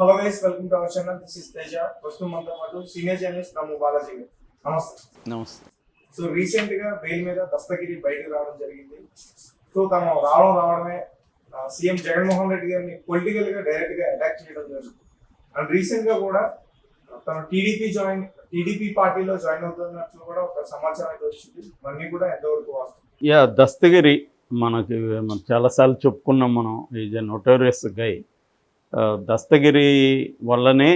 Hello guys welcome to our channel this is Teja ప్రస్తుతం మనతో పాటు సీనియర్ జర్నలిస్ట్ రాము బాలాజీ గారు నమస్తే నమస్తే సో రీసెంట్గా బెయిల్ మీద దస్తగిరి బయటకు రావడం జరిగింది. సో తను రావడం రావడమే సీఎం జగన్మోహన్ రెడ్డి గారిని పొలిటికల్గా డైరెక్ట్గా అటాక్ చేయడం జరిగింది. అండ్ రీసెంట్గా కూడా తను టీడీపీ జాయిన్ టీడీపీ పార్టీలో జాయిన్ అవుతున్నట్లు కూడా ఒక సమాచారం అయితే వచ్చింది. ఇవన్నీ కూడా ఎంతవరకు వాస్తవం? యా దస్తగిరి మనకి మనం చాలాసార్లు చెప్పుకున్నాం మనం is a notorious guy Dastagiri వల్లనే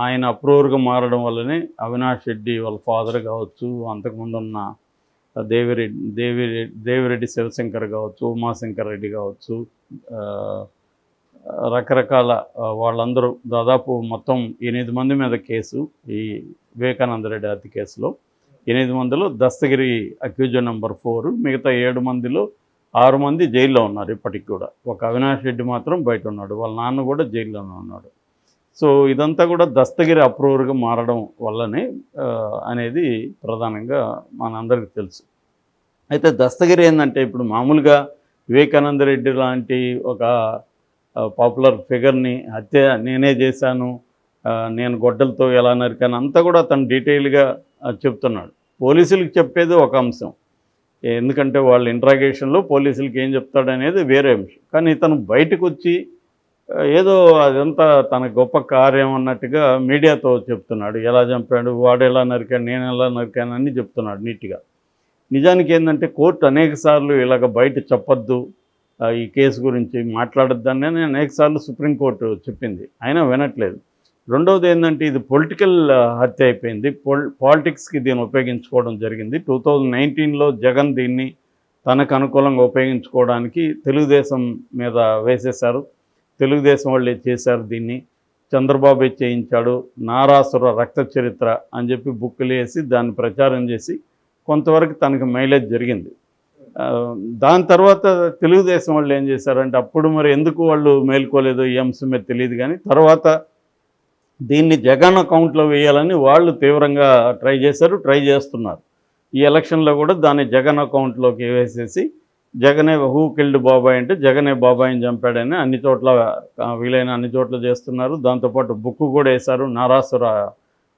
ఆయన అప్రూవర్గా మారడం వల్లనే అవినాష్ రెడ్డి వాళ్ళ ఫాదర్ కావచ్చు అంతకుముందు ఉన్న దేవిరెడ్డి దేవిరెడ్డి దేవిరెడ్డి శివశంకర్ కావచ్చు ఉమాశంకర్ రెడ్డి కావచ్చు రకరకాల వాళ్ళందరూ దాదాపు మొత్తం ఎనిమిది మంది మీద కేసు ఈ వివేకానంద రెడ్డి హత్య కేసులో. ఎనిమిది మందిలో దస్తగిరి అక్యూజన్ నెంబర్ ఫోర్ మిగతా ఏడు మందిలో ఆరు మంది జైల్లో ఉన్నారు ఇప్పటికి కూడా. ఒక అవినాష్ రెడ్డి మాత్రం బయట ఉన్నాడు. వాళ్ళ నాన్న కూడా జైల్లోనే ఉన్నాడు. సో ఇదంతా కూడా దస్తగిరి అప్రూవర్గా మారడం వల్లనే అనేది ప్రధానంగా మనందరికీ తెలుసు. అయితే దస్తగిరి ఏంటంటే ఇప్పుడు మామూలుగా వివేకానంద రెడ్డి లాంటి ఒక పాపులర్ ఫిగర్ని హత్య నేనే చేశాను నేను గొడ్డలతో ఎలా నరికాను అంతా కూడా తను డీటెయిల్గా చెప్తున్నాడు. పోలీసులకు చెప్పేది ఒక అంశం. ఎందుకంటే వాళ్ళ ఇంట్రాగేషన్లో పోలీసులకి ఏం చెప్తాడనేది వేరే అంశం. కానీ ఇతను బయటకు వచ్చి ఏదో అదంతా తన గొప్ప కార్యం అన్నట్టుగా మీడియాతో చెప్తున్నాడు. ఎలా చంపాడు వాడు ఎలా నరికాడు నేను ఎలా నరికాను అని చెప్తున్నాడు నీట్గా. నిజానికి ఏంటంటే కోర్టు అనేక సార్లు ఇలాగ బయట చెప్పొద్దు ఆ, ఈ కేసు గురించి మాట్లాడొద్దని నేను అనేకసార్లు సుప్రీంకోర్టు చెప్పింది. అయినా వినట్లేదు. రెండవది ఏంటంటే ఇది పొలిటికల్ హత్య అయిపోయింది. పొల్ పాలిటిక్స్కి దీన్ని ఉపయోగించుకోవడం జరిగింది. టూ థౌజండ్ నైన్టీన్లో జగన్ దీన్ని తనకు అనుకూలంగా ఉపయోగించుకోవడానికి తెలుగుదేశం మీద వేసేశారు. తెలుగుదేశం వాళ్ళే చేశారు దీన్ని. చంద్రబాబు చేయించాడు. నారాసుర రక్త చరిత్ర అని చెప్పి బుక్కులు వేసి దాన్ని ప్రచారం చేసి కొంతవరకు తనకు మైలేజ్ జరిగింది. దాని తర్వాత తెలుగుదేశం వాళ్ళు ఏం చేశారంటే అప్పుడు మరి ఎందుకు వాళ్ళు మేల్కోలేదు ఈ అంశం మీద తెలియదు కానీ తర్వాత దీన్ని జగన్ అకౌంట్లో వేయాలని వాళ్ళు తీవ్రంగా ట్రై చేశారు ట్రై చేస్తున్నారు. ఈ ఎలక్షన్లో కూడా దాన్ని జగన్ అకౌంట్లోకి వేసేసి జగనే హూ కిల్డ్ బాబాయ్ అంటే జగనే బాబాయ్ని చంపాడని అన్ని చోట్ల వీలైన అన్ని చోట్ల చేస్తున్నారు. దాంతోపాటు బుక్ కూడా వేశారు నారాసుర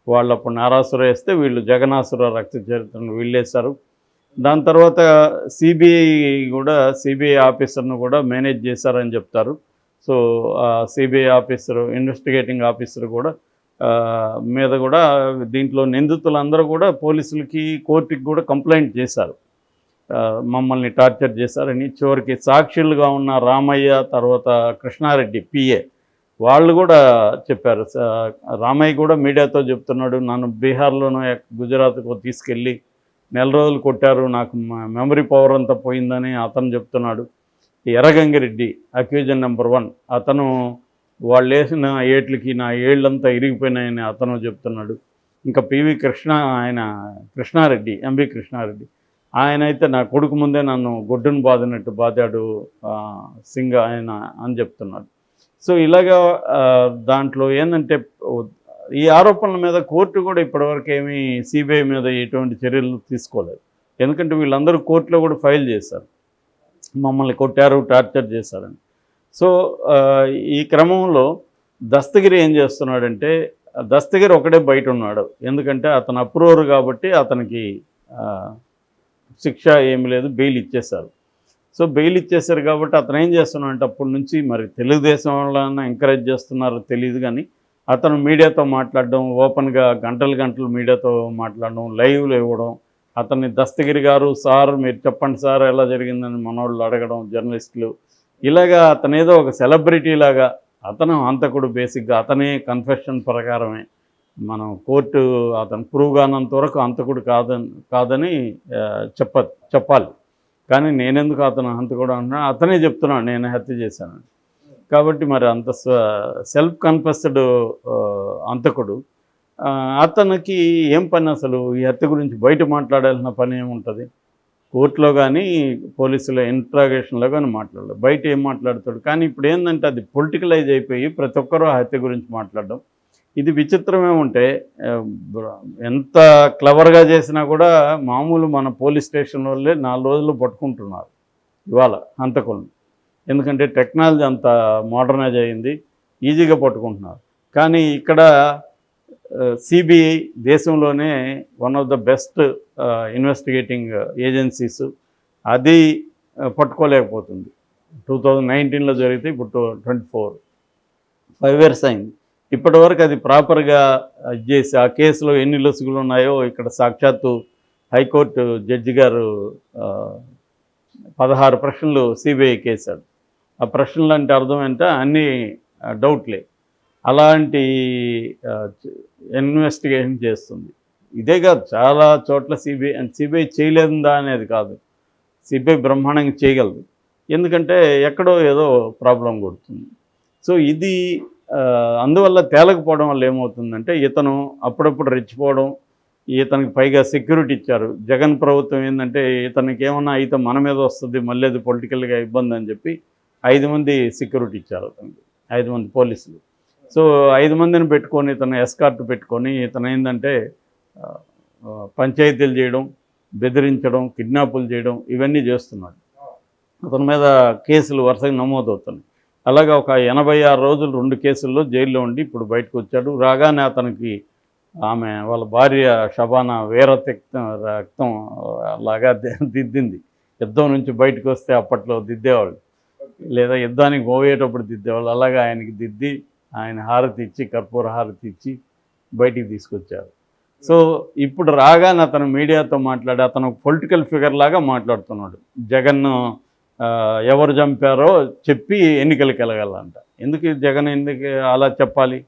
వాళ్ళప్పుడు నారాసుర వేస్తే వీళ్ళు జగనాసుర రక్త చరిత్రను వీళ్ళేశారు దాని తర్వాత సిబిఐ కూడా సిబిఐ ఆఫీసర్ను కూడా మేనేజ్ చేశారని చెప్తారు. So CBI officer investigating officer కూడా మీద కూడా దీంట్లో నిందితులందరూ కూడా పోలీసులకి కోర్టుకి కూడా కంప్లైంట్ చేశారు. మమ్మల్ని టార్చర్ చేశారని చివరికి సాక్షులుగా ఉన్న రామయ్య తర్వాత కృష్ణారెడ్డి పిఏ వాళ్ళు కూడా చెప్పారు. రామయ్య కూడా మీడియాతో చెప్తున్నాడు నన్ను బీహార్లోనో గుజరాత్కు తీసుకెళ్ళి నెల రోజులు కొట్టారు నాకు మ- మెమరీ పవర్ అంతా పోయిందని అతను చెప్తున్నాడు. Erragangireddy accused number one. అతను వాళ్ళు వేసిన ఏట్లకి నా ఏళ్ళంతా ఇరిగిపోయినాయని అతను చెప్తున్నాడు. ఇంకా పివి కృష్ణ ఆయన కృష్ణారెడ్డి ఎంబీ కృష్ణారెడ్డి. ఆయన అయితే నా కొడుకు ముందే నన్ను గొడ్డును బాదినట్టు బాదాడు సింగ్ ఆయన అని చెప్తున్నాడు. సో ఇలాగా దాంట్లో ఏంటంటే ఈ ఆరోపణల మీద కోర్టు కూడా ఇప్పటివరకు ఏమీ సిబిఐ మీద ఎటువంటి చర్యలు తీసుకోలేదు. ఎందుకంటే వీళ్ళందరూ కోర్టులో కూడా ఫైల్ చేశారు. మమ్మల్ని కొట్టారు టార్చర్ చేశారని. సో ఈ క్రమంలో దస్తగిరి ఏం చేస్తున్నాడంటే దస్తగిరి ఒకడే బయట ఉన్నాడు ఎందుకంటే అతను అప్రూవర్ కాబట్టి అతనికి శిక్ష ఏమి లేదు బెయిల్ ఇచ్చేశారు. సో బెయిల్ ఇచ్చేశారు కాబట్టి అతను ఏం చేస్తున్నాడంటే అప్పటి నుంచి మరి తెలుగుదేశం వాళ్ళని ఎంకరేజ్ చేస్తున్నారో తెలియదు కానీ అతను మీడియాతో మాట్లాడడం ఓపెన్గా గంటలు గంటలు మీడియాతో మాట్లాడడం లైవ్లు ఇవ్వడం అతన్ని దస్తగిరి గారు సార్ మీరు చెప్పండి సార్ ఎలా జరిగిందని మనోళ్ళు అడగడం జర్నలిస్టులు. ఇలాగా అతను ఏదో ఒక సెలబ్రిటీ లాగా అతను హంతకుడు బేసిక్గా అతనే కన్ఫెషన్ ప్రకారమే మనం కోర్టు అతను ప్రూవ్ కానంత వరకు హంతకుడు కాదని కాదని చెప్ప చెప్పాలి. కానీ నేనెందుకు అతను హంతకుడు అంటున్నా అతనే చెప్తున్నాను నేను హత్య చేశాను కాబట్టి మరి అంత సెల్ఫ్ కన్ఫెస్డ్ అంతకుడు అతనికి ఏం పని అసలు? ఈ హత్య గురించి బయట మాట్లాడాల్సిన పని ఏముంటుంది? కోర్టులో కానీ పోలీసుల ఇంట్రాగేషన్లో కానీ మాట్లాడలేదు బయట ఏం మాట్లాడతాడు? కానీ ఇప్పుడు ఏంటంటే అది పొలిటికలైజ్ అయిపోయి ప్రతి ఒక్కరూ ఆ హత్య గురించి మాట్లాడడం. ఇది విచిత్రం ఉంటే ఎంత క్లవర్గా చేసినా కూడా మామూలు మన పోలీస్ స్టేషన్ వాళ్ళే నాలుగు రోజులు పట్టుకుంటున్నారు ఇవాళ హంతకులను. ఎందుకంటే టెక్నాలజీ అంత మోడర్నైజ్ అయింది ఈజీగా పట్టుకుంటున్నారు. కానీ ఇక్కడ సిబిఐ దేశంలోనే one of the best investigating agencies అది పట్టుకోలేకపోతుంది. టూ థౌజండ్ నైన్టీన్లో జరిగితే ఇప్పుడు two twenty four five years అయింది. ఇప్పటి వరకు అది ప్రాపర్గా ఇది చేసి ఆ కేసులో ఎన్ని లొసుగులు ఉన్నాయో ఇక్కడ సాక్షాత్తు హైకోర్టు జడ్జి గారు పదహారు ప్రశ్నలు సిబిఐకి వేశాడు ఆ ప్రశ్నలు అంటే అర్థం ఏంటంటే అన్నీ డౌట్లే అలాంటి ఇన్వెస్టిగేషన్ చేస్తుంది. ఇదే కాదు చాలా చోట్ల సిబిఐ సిబిఐ చేయలేదా అనేది కాదు. సిబిఐ బ్రహ్మాండంగా చేయగలదు. ఎందుకంటే ఎక్కడో ఏదో ప్రాబ్లం కొడుతుంది. సో ఇది అందువల్ల తేలకపోవడం వల్ల ఏమవుతుందంటే ఇతను అప్పుడప్పుడు రెచ్చిపోవడం ఇతనికి పైగా సెక్యూరిటీ ఇచ్చారు. జగన్ ప్రభుత్వం ఏంటంటే ఇతనికి ఏమన్నా అయితే మన మీద వస్తుంది మళ్ళీ అది పొలిటికల్గా ఇబ్బంది అని చెప్పి ఐదు మంది సెక్యూరిటీ ఇచ్చారు అతనికి. ఐదు మంది పోలీసులు. సో ఐదు మందిని పెట్టుకొని ఇతను ఎస్కార్ట్ పెట్టుకొని ఇతను ఏంటంటే పంచాయతీలు చేయడం బెదిరించడం కిడ్నాపులు చేయడం ఇవన్నీ చేస్తున్నాడు. అతని మీద కేసులు వరుసగా నమోదవుతున్నాయి. అలాగే ఒక ఎనభై ఆరు రోజులు రెండు కేసుల్లో జైల్లో ఉండి ఇప్పుడు బయటకు వచ్చాడు. రాగానే అతనికి ఆమె వాళ్ళ భార్య షబానా వేరతిక్తం రక్తం రక్తం లాగా దిద్దింది. యుద్ధం నుంచి బయటకు వస్తే అప్పట్లో దిద్దేవాళ్ళు. లేదా యుద్ధానికి పోయేటప్పుడు దిద్దేవాళ్ళు. అలాగే ఆయనకి దిద్ది ఆయన హారతి ఇచ్చి కర్పూర హారతి ఇచ్చి బయటికి తీసుకొచ్చారు. సో ఇప్పుడు రాగానే అతను మీడియాతో మాట్లాడి అతను పొలిటికల్ ఫిగర్ లాగా మాట్లాడుతున్నాడు. జగన్ ఎవరు చంపారో చెప్పి ఎన్నికలకు వెళ్ళగలంట. ఎందుకు జగన్ ఎందుకు అలా చెప్పాలి?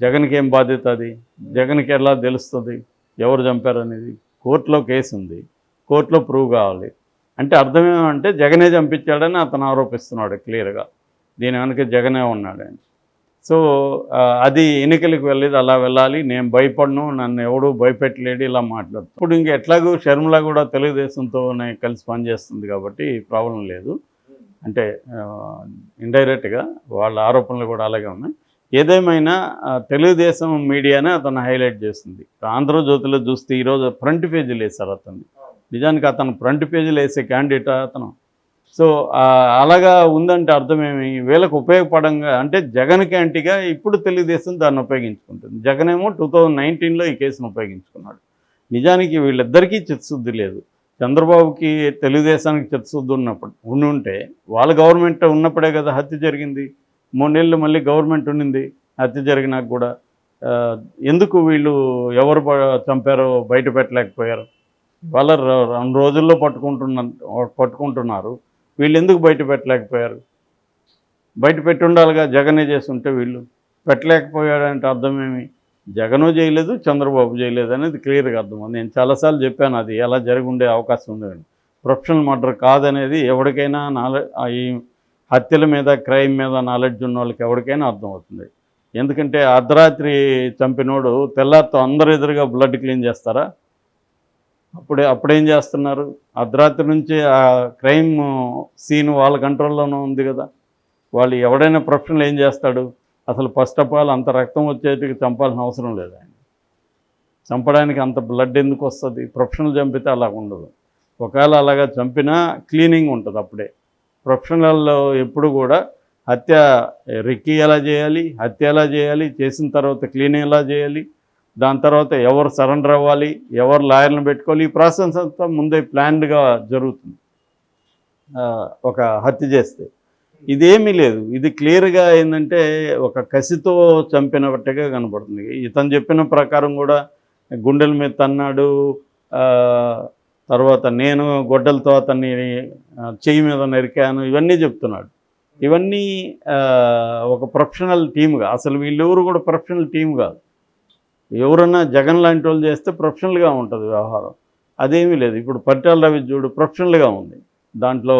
జగన్కి ఏం బాధ్యత అది? జగన్కి ఎలా తెలుస్తుంది? ఎవరు చంపారు అనేది? కోర్టులో కేసు ఉంది. కోర్టులో ప్రూవ్ కావాలి. అంటే అర్థం ఏమంటే జగనే చంపించాడని అతను ఆరోపిస్తున్నాడు క్లియర్గా. దీని వెనక జగనే ఉన్నాడని. సో అది ఎన్నికలకు వెళ్ళేది అలా వెళ్ళాలి. నేను భయపడను నన్ను ఎవడు భయపెట్టలేడు ఇలా మాట్లాడు ఇప్పుడు ఇంక ఎట్లాగూ షర్మిల కూడా తెలుగుదేశంతోనే కలిసి పనిచేస్తుంది కాబట్టి ప్రాబ్లం లేదు. అంటే ఇండైరెక్ట్గా వాళ్ళ ఆరోపణలు కూడా అలాగే ఉన్నాయి. ఏదేమైనా తెలుగుదేశం మీడియానే అతను హైలైట్ చేస్తుంది. ఆంధ్రజ్యోతిలో చూస్తే ఈరోజు ఫ్రంట్ పేజీలు వేశారు అతన్ని. నిజానికి అతను ఫ్రంట్ పేజీలు వేసే క్యాండిడేట్ అతను. సో అలాగా ఉందంటే అర్థమేమి వీళ్ళకి ఉపయోగపడంగా అంటే జగన్కి యాంటీగా ఇప్పుడు తెలుగుదేశం దాన్ని ఉపయోగించుకుంటుంది. జగన్ ఏమో టూ థౌజండ్ నైన్టీన్లో ఈ కేసును ఉపయోగించుకున్నాడు. నిజానికి వీళ్ళిద్దరికీ చిత్తశుద్ధి లేదు. చంద్రబాబుకి తెలుగుదేశానికి చిత్తశుద్ధి ఉన్నప్పుడు ఉండి ఉంటే వాళ్ళ గవర్నమెంట్ ఉన్నప్పుడే కదా హత్య జరిగింది. మూడేళ్ళు మళ్ళీ గవర్నమెంట్ ఉండింది హత్య జరిగినాక కూడా. ఎందుకు వీళ్ళు ఎవరు ప- చంపారో బయట పెట్టలేకపోయారు? వాళ్ళ ర- రెండు రోజుల్లో పట్టుకుంటున్న పట్టుకుంటున్నారు. వీళ్ళు ఎందుకు బయట పెట్టలేకపోయారు? బయట పెట్టి ఉండాలిగా జగనే చేసి ఉంటే వీళ్ళు. పెట్టలేకపోయాడంటే అర్థమేమి జగను చేయలేదు చంద్రబాబు చేయలేదు అనేది క్లియర్గా అర్థం నేను చాలాసార్లు చెప్పాను అది ఎలా జరిగి ఉండే అవకాశం ఉందండి ప్రొఫెషనల్ మర్డర్ కాదనేది ఎవరికైనా నాలెడ్జ్ ఈ హత్యల మీద క్రైమ్ మీద నాలెడ్జ్ ఉన్న వాళ్ళకి ఎవరికైనా అర్థమవుతుంది. ఎందుకంటే అర్ధరాత్రి చంపినోడు తెల్లారితో అందరు ఎదురుగా బ్లడ్ క్లీన్ చేస్తారా? అప్పుడే అప్పుడేం చేస్తున్నారు? అర్ధరాత్రి నుంచి ఆ క్రైమ్ సీన్ వాళ్ళ కంట్రోల్లోనే ఉంది కదా. వాళ్ళు ఎవడైనా ప్రొఫెషనల్ ఏం చేస్తాడు? అసలు ఫస్ట్ ఆఫ్ ఆల్ అంత రక్తం వచ్చేటికి చంపాల్సిన అవసరం లేదు ఆయన. చంపడానికి అంత బ్లడ్ ఎందుకు వస్తుంది? ప్రొఫెషనల్ చంపితే అలా ఉండదు. ఒకవేళ అలాగా చంపినా క్లీనింగ్ ఉంటుంది అప్పుడే. ప్రొఫెషనల్లో ఎప్పుడు కూడా హత్య రెక్కి ఎలా చేయాలి హత్య ఎలా చేయాలి చేసిన తర్వాత క్లీనింగ్ ఎలా చేయాలి దాని తర్వాత ఎవరు సరెండర్ అవ్వాలి ఎవరు లాయర్లను పెట్టుకోవాలి ఈ ప్రాసెస్ అంతా ముందే ప్లాన్డ్గా జరుగుతుంది. ఒక హత్య చేస్తే. ఇదేమీ లేదు. ఇది క్లియర్గా ఏంటంటే ఒక కసితో చంపినట్టుగా కనపడుతుంది ఇతను చెప్పిన ప్రకారం కూడా గుండెల మీద తన్నాడు తర్వాత నేను గొడ్డలతో అతన్ని చెయ్యి మీద నరికాను ఇవన్నీ చెప్తున్నాడు. ఇవన్నీ ఒక ప్రొఫెషనల్ టీమ్గా అసలు వీళ్ళెవరు కూడా ప్రొఫెషనల్ టీం కాదు. ఎవరన్నా జగన్ లాంటి వాళ్ళు చేస్తే ప్రొఫెషనల్గా ఉంటుంది వ్యవహారం. అదేమీ లేదు. ఇప్పుడు పట్టాల రవి చూడు ప్రొఫెషనల్గా ఉంది. దాంట్లో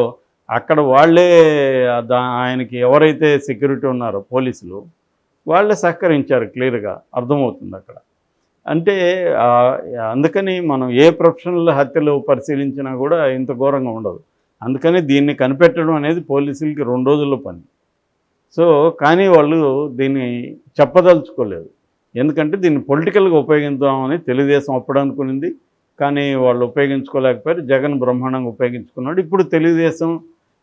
అక్కడ వాళ్ళే దా ఆయనకి ఎవరైతే సెక్యూరిటీ ఉన్నారో పోలీసులు వాళ్ళే సహకరించారు క్లియర్గా. అర్థమవుతుంది అక్కడ. అంటే అందుకని మనం ఏ ప్రొఫెషనల్ హత్యలు పరిశీలించినా కూడా ఇంత ఘోరంగా ఉండదు. అందుకని దీన్ని కనిపెట్టడం అనేది పోలీసులకి రెండు రోజుల పని. సో కానీ వాళ్ళు దీన్ని చెప్పదలుచుకోలేదు. ఎందుకంటే దీన్ని పొలిటికల్గా ఉపయోగిద్దామని తెలుగుదేశం అప్పుడు అనుకునింది. కానీ వాళ్ళు ఉపయోగించుకోలేకపోయారు. జగన్ బ్రహ్మాండంగా ఉపయోగించుకున్నాడు. ఇప్పుడు తెలుగుదేశం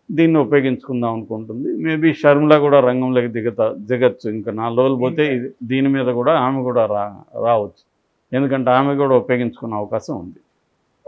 దీన్ని ఉపయోగించుకుందాం అనుకుంటుంది. మేబీ షర్మిల కూడా రంగంలోకి దిగత దిగచ్చు. ఇంకా నాలుగు రోజులు పోతే దీని మీద కూడా ఆమె కూడా రా రావచ్చు. ఎందుకంటే ఆమె కూడా ఉపయోగించుకునే అవకాశం ఉంది.